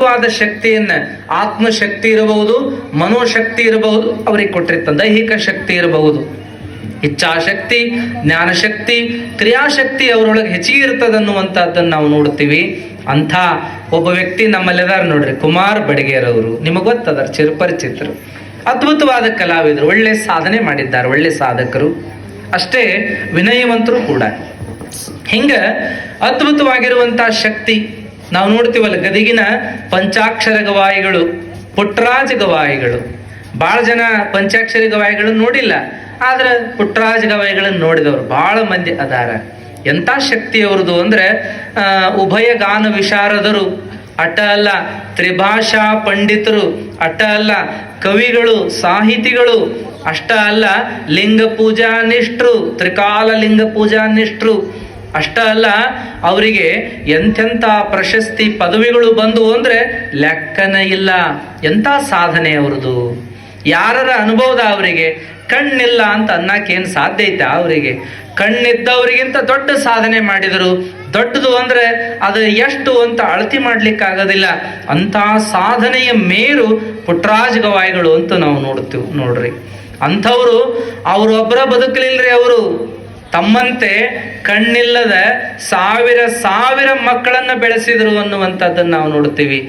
ವಾದ ಶಕ್ತಿಯನ್ನ ಆತ್ಮಶಕ್ತಿ ಇರಬಹುದು, ಮನೋಶಕ್ತಿ ಇರಬಹುದು, ಅವರಿಗೆ ಕೊಟ್ಟಿರ್ತ ದೈಹಿಕ ಶಕ್ತಿ ಇರಬಹುದು. ಇಚ್ಛಾಶಕ್ತಿ, ಜ್ಞಾನಶಕ್ತಿ, ಕ್ರಿಯಾಶಕ್ತಿ ಅವರೊಳಗೆ ಹೆಚ್ಚಿಗೆ ಇರ್ತದನ್ನುವಂಥದ್ದನ್ನು ನಾವು ನೋಡ್ತೀವಿ. ಅಂಥ ಒಬ್ಬ ವ್ಯಕ್ತಿ ನಮ್ಮಲ್ಲಿದಾರ ನೋಡ್ರಿ, ಕುಮಾರ್ ಬಡಿಗೇರವರು. ನಿಮಗೆ ಗೊತ್ತದಾರ ಚಿರಪರಿಚಿತರು ಅದ್ಭುತವಾದ ಕಲಾವಿದರು, ಒಳ್ಳೆ ಸಾಧನೆ ಮಾಡಿದ್ದಾರೆ, ಒಳ್ಳೆ ಸಾಧಕರು. ಅಷ್ಟೇ ವಿನಯವಂತರು ಕೂಡ. ಹಿಂಗ ಅದ್ಭುತವಾಗಿರುವಂತಹ ಶಕ್ತಿ ನಾವು ನೋಡ್ತೀವಲ್ಲ, ಗದಗಿನ ಪಂಚಾಕ್ಷರ ಗವಾಯಿಗಳು ಪುಟ್ಟರಾಜ ಗವಾಯಿಗಳು ಭಾಳ ಜನ ಪಂಚಾಕ್ಷರಿ ಗವಾಯಿಗಳನ್ನು ನೋಡಿಲ್ಲ, ಆದ್ರೆ ಪುಟ್ಟರಾಜ ಗವಾಯಿಗಳನ್ನು ನೋಡಿದವರು. ಬಹಳ ಮಂದಿ ಅದಾರ. ಎಂಥ ಶಕ್ತಿ ಅವ್ರದ್ದು ಅಂದ್ರೆ ಉಭಯ ಗಾನ ವಿಶಾರದರು, ಅಟ ಅಲ್ಲ, ತ್ರಿಭಾಷಾ ಪಂಡಿತರು, ಅಟ ಅಲ್ಲ, ಕವಿಗಳು, ಸಾಹಿತಿಗಳು, ಅಷ್ಟ ಅಲ್ಲ, ಲಿಂಗ ಪೂಜಾ ನಿಷ್ಠರು ತ್ರಿಕಾಲ ಲಿಂಗ ಪೂಜಾ ನಿಷ್ಠರು ಅಷ್ಟ ಅಲ್ಲ ಅವರಿಗೆ ಎಂಥೆಂಥ ಪ್ರಶಸ್ತಿ ಪದವಿಗಳು ಬಂದು ಅಂದರೆ ಲೆಕ್ಕನ ಇಲ್ಲ. ಎಂಥ ಸಾಧನೆ ಅವ್ರದ್ದು ಯಾರರ ಅನುಭವದ ಅವರಿಗೆ? ಕಣ್ಣಿಲ್ಲ ಅಂತ ಅನ್ನಕ್ಕೇನು ಸಾಧ್ಯ ಐತೆ ಅವರಿಗೆ? ಕಣ್ಣಿದ್ದವರಿಗಿಂತ ದೊಡ್ಡ ಸಾಧನೆ ಮಾಡಿದರು. ದೊಡ್ಡದು ಅಂದ್ರೆ ಅದು ಎಷ್ಟು ಅಂತ ಅಳತಿ ಮಾಡ್ಲಿಕ್ಕೆ ಆಗೋದಿಲ್ಲ ಅಂತ ಸಾಧನೆಯ ಮೇರು ಪುಟ್ರಾಜ ಗವಾಯಿಗಳು ಅಂತ ನಾವು ನೋಡ್ತೀವಿ, ನೋಡ್ರಿ. ಅಂಥವ್ರು ಅವರೊಬ್ಬರ ರೀ ಅವರು. ತಮ್ಮಂತೆ ಕಣ್ಣಿಲ್ಲದ ಸಾವಿರ ಸಾವಿರ ಮಕ್ಕಳನ್ನು ಬೆಳೆಸಿದರು ಅನ್ನುವಂಥದ್ದನ್ನು ನಾವು ನೋಡ್ತೀವಿ